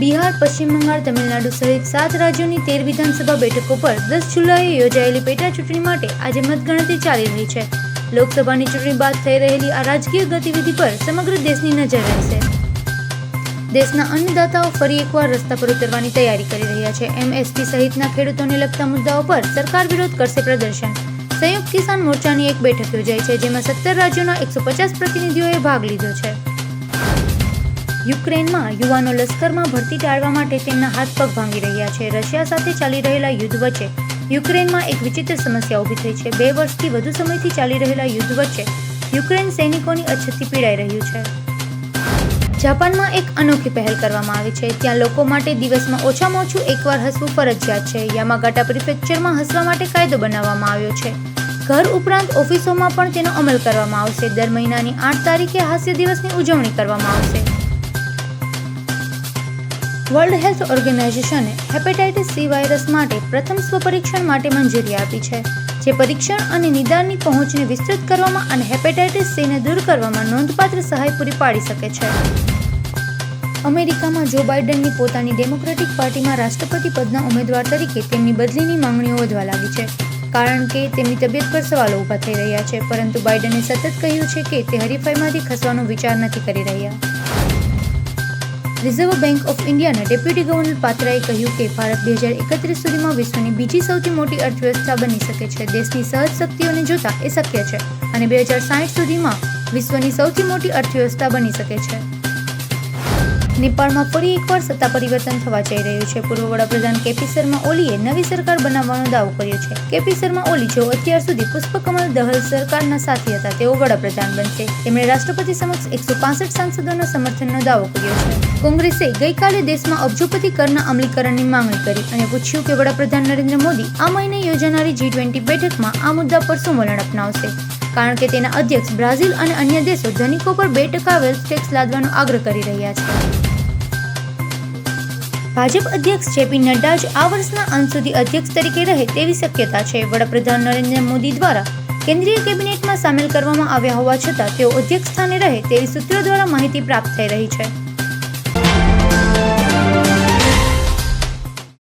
બિહાર, પશ્ચિમ બંગાળ, તમિલનાડુ સહિત સાત રાજ્યોની તેર વિધાનસભા બેઠકો પર દસ જુલાઈએ યોજાયેલી પેટા ચૂંટણી માટે આજે મતગણતરી ચાલી રહી છે. લોકસભાની ચૂંટણી બાદ થઈ રહેલી આ રાજકીય ગતિવિધિ પર સમગ્ર દેશની નજર રહેશે. દેશના અન્નદાતાઓ ફરી એકવાર રસ્તા પર ઉતરવાની તૈયારી કરી રહ્યા છે. એમએસપી સહિતના ખેડૂતોને લગતા મુદ્દાઓ પર સરકાર વિરોધ કરશે પ્રદર્શન. સંયુક્ત કિસાન મોરચાની એક બેઠક યોજાઈ છે, જેમાં સત્તર રાજ્યોના એકસો પચાસ પ્રતિનિધિઓએ ભાગ લીધો છે. યુક્રેનમાં યુવાનો લશ્કરમાં ભરતી ટાળવા માટે તેમના હાથ પગ ભાંગી રહ્યા છે. રશિયા સાથે ચાલી રહેલા યુદ્ધ વચ્ચે યુક્રેનમાં એક વિચિત્ર સમસ્યા ઊભી થઈ છે. બે વર્ષથી વધુ સમયથી ચાલી રહેલા યુદ્ધ વચ્ચે યુક્રેન સૈનિકોની અછતથી પીડાઈ રહ્યું છે. જાપાનમાં એક અનોખી પહેલ કરવામાં આવી છે. ત્યાં લોકો માટે દિવસમાં ઓછામાં ઓછું એકવાર હસવું ફરજિયાત છે. યામાગાટા પ્રિફેક્ચરમાં હસવા માટે કાયદો બનાવવામાં આવ્યો છે. ઘર ઉપરાંત ઓફિસોમાં પણ તેનો અમલ કરવામાં આવશે. દર મહિનાની આઠ તારીખે હાસ્ય દિવસની ઉજવણી કરવામાં આવશે. વર્લ્ડ હેલ્થ ઓર્ગેનાઇઝેશને હેપેટાઇટિસ સી વાયરસ માટે પ્રથમ સ્વપરીક્ષણ માટે મંજૂરી આપી છે, જે પરીક્ષણ અને નિદાનની પહોંચને વિસ્તૃત કરવામાં અને હેપેટાઇટિસ સીને દૂર કરવામાં નોંધપાત્ર સહાય પૂરી પાડી શકે છે. અમેરિકામાં જો બાઇડનની પોતાની ડેમોક્રેટિક પાર્ટીમાં રાષ્ટ્રપતિ પદના ઉમેદવાર તરીકે તેમની બદલીની માંગણીઓ વધવા લાગી છે, કારણ કે તેમની તબિયત પર સવાલો ઊભા થઈ રહ્યા છે, પરંતુ બાઇડને સતત કહ્યું છે કે તે હરીફાઈમાંથી ખસવાનો વિચાર નથી કરી રહ્યા. રિઝર્વ બેંક ઓફ ઇન્ડિયાના ડેપ્યુટી ગવર્નર પાત્રાએ કહ્યું કે ભારત બે હજાર એકત્રીસ સુધીમાં વિશ્વની બીજી સૌથી મોટી અર્થવ્યવસ્થા બની શકે છે. દેશની સહજ શક્તિઓને જોતા એ શક્ય છે. અને બે હજાર સાઠ સુધીમાં વિશ્વની સૌથી મોટી અર્થવ્યવસ્થા બની શકે છે. નેપાળમાં ફરી એકવાર સત્તા પરિવર્તન થવા જઈ રહ્યું છે. પૂર્વ વડાપ્રધાન કેપી શર્મા ઓલીએ નવી સરકાર બનાવવાનો દાવો કર્યો છે. કેપી શર્મા ઓલી જેઓ અત્યાર સુધી પુષ્પકમલ દહલ સરકારના સાથી હતા, તેઓ વડાપ્રધાન બનશે. તેમણે રાષ્ટ્રપતિ સમક્ષ એકસો પાસઠ સાંસદોના સમર્થનનો દાવો કર્યો છે. કોંગ્રેસે ગઈકાલે દેશમાં અબજોપતિ કરના અમલીકરણની માંગણી કરી અને પૂછ્યું કે વડાપ્રધાન નરેન્દ્ર મોદી આ મહિને યોજાનારી જી ટ્વેન્ટી બેઠકમાં આ મુદ્દા પર શું વલણ અપનાવશે. કારણ કે તેના અધ્યક્ષ બ્રાઝિલ અને અન્ય દેશો ધનિકો પર બે ટકા વેલ્થ ટેક્સ લાદવાનો આગ્રહ કરી રહ્યા છે. ભાજપ અધ્યક્ષ જેપી નડ્ડા જ આ વર્ષના અંત સુધી અધ્યક્ષ તરીકે રહે તેવી શક્યતા છે. વડાપ્રધાન નરેન્દ્ર મોદી દ્વારા કેન્દ્રીય કેબિનેટમાં સામેલ કરવામાં આવ્યા હોવા છતાં તેઓ અધ્યક્ષ સ્થાને રહે તેવી સૂત્રો દ્વારા માહિતી પ્રાપ્ત થઈ રહી છે.